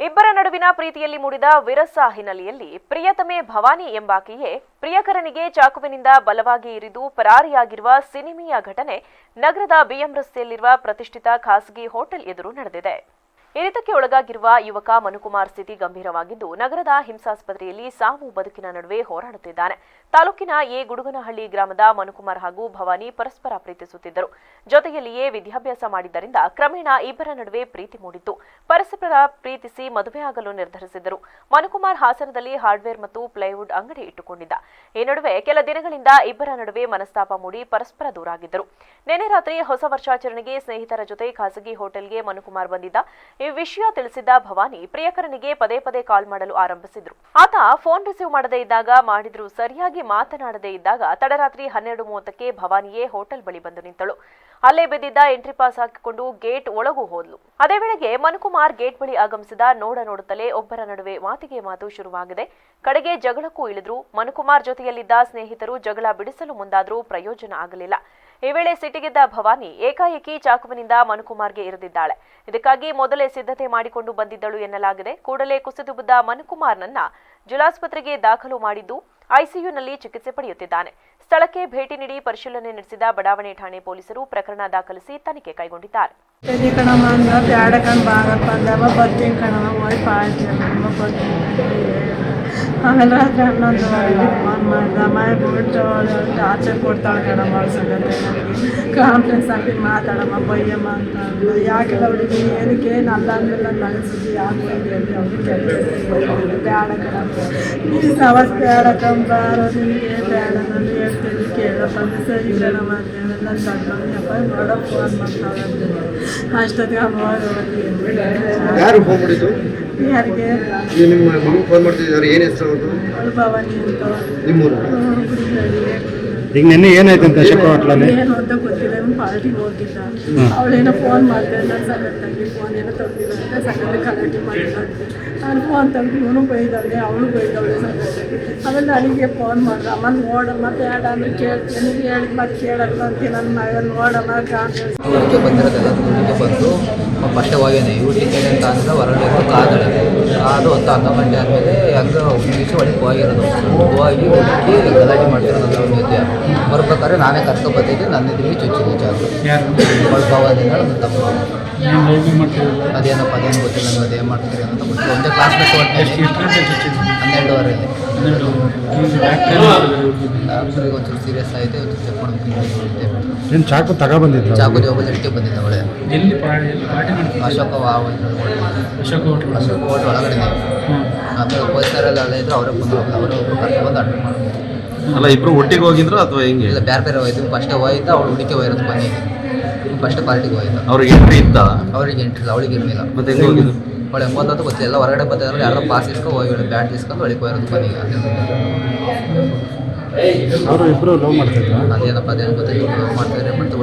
ಇಬ್ಬರ ನಡುವಿನ ಪ್ರೀತಿಯಲ್ಲಿ ಮೂಡಿದ ವಿರಸ ಹಿನ್ನೆಲೆಯಲ್ಲಿ ಪ್ರಿಯತಮೆ ಭವಾನಿ ಎಂಬಾಕೆಯೇ ಪ್ರಿಯಕರನಿಗೆ ಚಾಕುವಿನಿಂದ ಬಲವಾಗಿ ಇರಿದು ಪರಾರಿಯಾಗಿರುವ ಸಿನಿಮೀಯ ಘಟನೆ ನಗರದ ಬಿಎಂ ರಸ್ತೆಯಲ್ಲಿರುವ ಪ್ರತಿಷ್ಠಿತ ಖಾಸಗಿ ಹೋಟೆಲ್ ಎದುರು ನಡೆದಿದೆ. ಇರಿತಕ್ಕೆ ಒಳಗಾಗಿರುವ ಯುವಕ ಮನುಕುಮಾರ್ ಸ್ಥಿತಿ ಗಂಭೀರವಾಗಿದ್ದು, ನಗರದ ಹಿಂಸಾಸ್ಪತ್ರೆಯಲ್ಲಿ ಸಾವು ಬದುಕಿನ ನಡುವೆ ಹೋರಾಡುತ್ತಿದ್ದಾನೆ. ತಾಲೂಕಿನ ಎ. ಗುಡುಗನಹಳ್ಳಿ ಗ್ರಾಮದ ಮನುಕುಮಾರ್ ಹಾಗೂ ಭವಾನಿ ಪರಸ್ಪರ ಪ್ರೀತಿಸುತ್ತಿದ್ದರು. ಜೊತೆಯಲ್ಲಿಯೇ ವಿದ್ಯಾಭ್ಯಾಸ ಮಾಡಿದ್ದರಿಂದ ಕ್ರಮೇಣ ಇಬ್ಬರ ನಡುವೆ ಪ್ರೀತಿ ಮೂಡಿತ್ತು. ಪರಸ್ಪರ ಪ್ರೀತಿಸಿ ಮದುವೆಯಾಗಲು ನಿರ್ಧರಿಸಿದ್ದರು. ಮನುಕುಮಾರ್ ಹಾಸನದಲ್ಲಿ ಹಾರ್ಡ್ವೇರ್ ಮತ್ತು ಪ್ಲೈವುಡ್ ಅಂಗಡಿ ಇಟ್ಟುಕೊಂಡಿದ್ದ. ಈ ನಡುವೆ ಕೆಲ ದಿನಗಳಿಂದ ಇಬ್ಬರ ನಡುವೆ ಮನಸ್ತಾಪ ಮೂಡಿ ಪರಸ್ಪರ ದೂರಾಗಿದ್ದರು. ನಿನ್ನೆ ರಾತ್ರಿ ಹೊಸ ವರ್ಷಾಚರಣೆಗೆ ಸ್ನೇಹಿತರ ಜೊತೆ ಖಾಸಗಿ ಹೋಟೆಲ್ಗೆ ಮನುಕುಮಾರ್ ಬಂದಿದ್ದ. ಈ ವಿಷಯ ತಿಳಿಸಿದ್ದ ಭವಾನಿ, ಪ್ರಿಯಕರನಿಗೆ ಪದೇ ಪದೇ ಕಾಲ್ ಮಾಡಲು ಆರಂಭಿಸಿದ್ರು. ಆತ ಫೋನ್ ರಿಸೀವ್ ಮಾಡದೇ ಇದ್ದಾಗ ಮಾಡಿದ್ರು, ಸರಿಯಾಗಿ ಮಾತನಾಡದೇ ಇದ್ದಾಗ ತಡರಾತ್ರಿ ಹನ್ನೆರಡು ಮೂವತ್ತಕ್ಕೆ ಭವಾನಿಯೇ ಹೋಟೆಲ್ ಬಳಿ ಬಂದು ನಿಂತಳು. ಅಲ್ಲೇ ಬಿದ್ದಿದ್ದ ಎಂಟ್ರಿ ಪಾಸ್ ಹಾಕಿಕೊಂಡು ಗೇಟ್ ಒಳಗೂ ಹೋದ್ಲು. ಅದೇ ವೇಳೆಗೆ ಮನುಕುಮಾರ್ ಗೇಟ್ ಬಳಿ ಆಗಮಿಸಿದ ನೋಡ ನೋಡುತ್ತಲೇ ಒಬ್ಬರ ನಡುವೆ ಮಾತಿಗೆ ಮಾತು ಶುರುವಾಗಿದೆ. ಕಡೆಗೆ ಜಗಳಕ್ಕೂ ಇಳಿದ್ರು. ಮನುಕುಮಾರ್ ಜೊತೆಯಲ್ಲಿದ್ದ ಸ್ನೇಹಿತರು ಜಗಳ ಬಿಡಿಸಲು ಮುಂದಾದರೂ ಪ್ರಯೋಜನ ಆಗಲಿಲ್ಲ. ಈ ವೇಳೆ ಸಿಟ್ಟಿಗೆದ್ದ ಭವಾನಿ ಏಕಾಏಕಿ ಚಾಕುವಿನಿಂದ ಮನುಕುಮಾರ್ಗೆ ಇರಿದಿದ್ದಾಳೆ. ಇದಕ್ಕಾಗಿ ಮೊದಲೇ ಸಿದ್ಧತೆ ಮಾಡಿಕೊಂಡು ಬಂದಿದ್ದಳು ಎನ್ನಲಾಗಿದೆ. ಕೂಡಲೇ ಕುಸಿದು ಬಿದ್ದ ಮನುಕುಮಾರ್ನನ್ನ ಜಿಲ್ಲಾಸ್ಪತ್ರೆಗೆ ದಾಖಲು ಮಾಡಿದ್ದು ಐಸಿಯುನಲ್ಲಿ ಚಿಕಿತ್ಸೆ ಪಡೆಯುತ್ತಿದ್ದಾನೆ. ಸ್ಥಳಕ್ಕೆ ಭೇಟಿ ನೀಡಿ ಪರಿಶೀಲನೆ ನಡೆಸಿದ ಬಡಾವಣೆ ಠಾಣೆ ಪೊಲೀಸರು ಪ್ರಕರಣ ದಾಖಲಿಸಿ ತನಿಖೆ ಕೈಗೊಂಡಿದ್ದಾರೆ. ಆಮೇಲೆ ರಾತ್ರಿ ಹನ್ನೊಂದು ಫೋನ್ ಮಾಡ್ದ. ಮೈ ಬಿಟ್ಟು ಟಾರ್ಚರ್ ಕೊಡ್ತಾಳೆ ಕಣಮ್ಮ ಅವ್ಳ ಸಂಗತಿ. ಕಾನ್ಫರೆನ್ಸ್ ಹಾಕಿ ಮಾತಾಡಮ್ಮ ಬಯ್ಯಮ್ಮ ಅಂತ ಅಂದ್ಲು. ಯಾಕೆ ಅವಳಿಗೆ ಏನಕ್ಕೆ? ಅಲ್ಲ ಅಂದ್ರೆಲ್ಲ ಯಾಕೆ ಅಂತ ಅವ್ರಿಗೆ ಬ್ಯಾಡ ಕಣಮ್ಮ. ನೀನು ಸವಸ್ ಬ್ಯಾಡ ಕಂಬಾರ ನಿನಗೆ ಬ್ಯಾಡ ನಾನು ಹೇಳ್ತೀನಿ ಕೇಳಪ್ಪ. ಸರಿ ಕಣಮ್ಮ. ಅಂತೇಳಿ ನನ್ನ ಸಣ್ಣಪ್ಪ ನೋಡೋ ಫೋನ್ ಮಾಡ್ತಾಳೆ ಅಷ್ಟೊತ್ತಿಗೆ ಅಮ್ಮ ಯಾರಿಗೆ ಫೋನ್ ಮಾಡ್ತಿದ್ದಾರೆ. ಏನು ಹೆಸರು? ಭವಾನಿ ಅಂತ ನಿಮ್ಮೂರು ಈಗ ನಿನ್ನೆ ಏನಾಯ್ತು ಹೋಟ್ಲಲ್ಲಿ ಏನು ಅಂತ ಗೊತ್ತಿಲ್ಲ ಇವ್ನು ಪಾರ್ಟಿಗೆ ಹೋಗಿದ್ದ. ಅವಳೇನೋ ಫೋನ್ ಮಾಡಿದೆ ನನ್ನ ಸಗತ್ತಾಗಿ ಫೋನ್ ಏನೋ ತೆಗ್ದಿಲ್ಲ ಅಂತ ಗಲಾಟೆ ಮಾಡಿದಂತೆ ನಾನು ಫೋನ್ ತೆಗ್ದು ಇವನು ಬೈದವಳೆ ಅವಳು ಬೈದವಳೆ ಆಮೇಲೆ ನನಗೆ ಫೋನ್ ಮಾಡ್ದೆ ಅಮ್ಮ ನೋಡಮ್ಮ ಬೇಡ ಅಂದ್ರೆ ಕೇಳ್ತೀನಿ ಹೇಳಿ ಮತ್ತೆ ಕೇಳಲ್ಲ ಅಂತ ನನ್ನ ಮಗ ನೋಡಮ್ಮ ಬಂದಿರೋದೆಲ್ಲ ಬಂದು ಹೋಗ್ಯಾನೆ ಇವ್ರು ಟಿಕೆಟ್ ಅಂತ ಅಂದ್ರೆ ಹೊರಗಡೆ ಕಾದಳೆ ಕಾದು ಹೊತ್ತು ಹನ್ನೊಂದು ಗಂಟೆ ಆದಮೇಲೆ ಹಂಗೆ ಮುಗಿಸಿ ಒಳಗೆ ಹೋಗಿರೋದು. ಹೋಗಿ ಹುಡುಕಿ ಗಲಾಟೆ ಮಾಡ್ತಿರೋದು ಅವ್ರ ಜೊತೆ ಬರ್ಬೇಕಾದ್ರೆ ನಾನೇ ಕರ್ಕೊಬತ್ತಿದ್ದೆ ನನ್ನ ಎದುರಿಗೆ ಚುಚ್ಚಿದೆ ಚಾಕು ಒಳಭಾವದಿಂದ ನನ್ನ ತಪ್ಪು ಅದೇನಪ್ಪ ಅದೇನು ಗೊತ್ತಿಲ್ಲ ನೀವು ಅದೇ ಮಾಡ್ತೀರಿ ಅಂತ ಗೊತ್ತಿಲ್ಲ ಒಂದೇ ಕ್ಲಾಸ್ ಬೇಕು ಹನ್ನೆರಡುವರೆಯಲ್ಲಿ ಡಾಕ್ಟ್ರಿಗೆ ಒಂಚೂರು ಸೀರಿಯಸ್ ಆಯಿತು ಒಂಚೂರು ಚೆಕ್ ಮಾಡ್ಬೇಕು ಏನು ಚಾಕು ಬಂದಿದ್ದೆ ಚಾಕು ಜೋಬಲ್ಲಿ ಇಟ್ಟೆ ಬಂದಿದ್ದೆ ಅವಳೆ ಅಶೋಕ ಅಶೋಕ ಹೋಟ್ಲು ಅಶೋಕ ಹೋಟ್ ಒಳಗಡೆ ಆಮೇಲೆ ಪೊಲೀಸರೆಲ್ಲ ಅಲ್ಲೇ ಇದ್ರು ಅವರೇ ಬಂದು ಅವರೇ ಒಬ್ಬರು ಕರ್ಕೊಂಡು ಅಡ್ಮಿಟ್ ಮಾಡಿದ್ರು ಅಲ್ಲ ಇಬ್ಬರು ಒಟ್ಟಿಗೆ ಹೋಗಿದ್ರು ಅಥವಾ ಹೆಂಗೆ? ಇಲ್ಲ ಬೇರೆ ಬೇರೆ ಹೋಯ್ತು ಫಸ್ಟೇ ಹೋಯ್ತು ಅವಳು ಹುಡುಕಿ ಹೋಗಿರೋದು ಮನೆಗೆ. ಫಸ್ಟ್ ಪಾರ್ಟಿಗೆ ಹೋಗಿದ್ದ ಅವ್ರಿಗೆ ಎಂಟ್ರಿ ಇತ್ತ? ಅವ್ರಿಗೆ ಎಂಟ್ರಿ ಇಲ್ಲ ಅವಳಿಗೆ ಇರಲಿಲ್ಲ ಮತ್ತೆ ಹೆಂಗೆ ಹೋಗಿದ್ರು ಅವಳು ಹೆಂಗೆ ಅಂತ ಗೊತ್ತಿಲ್ಲ ಹೊರಗಡೆ ಬಂದಿದ್ರು ಯಾರೋ ಪಾಸ್ ಇಸ್ಕೊಂಡು ಹೋಗಿ ಬ್ಯಾಟ್ ಇಸ್ಕೊಂಡು ಒಳಗೆ ಹೋಗಿರೋದು ಮನೆಗೆ. ಅವರು ಇಬ್ಬರು ಲವ್ ಮಾಡ್ತಿದ್ರು ಅದೇನಪ್ಪ ಅದೇನು ಗೊತ್ತಿಲ್ಲ ಮಾಡ್ತಿದ್ರೆ ಮಾಡ್ತಾ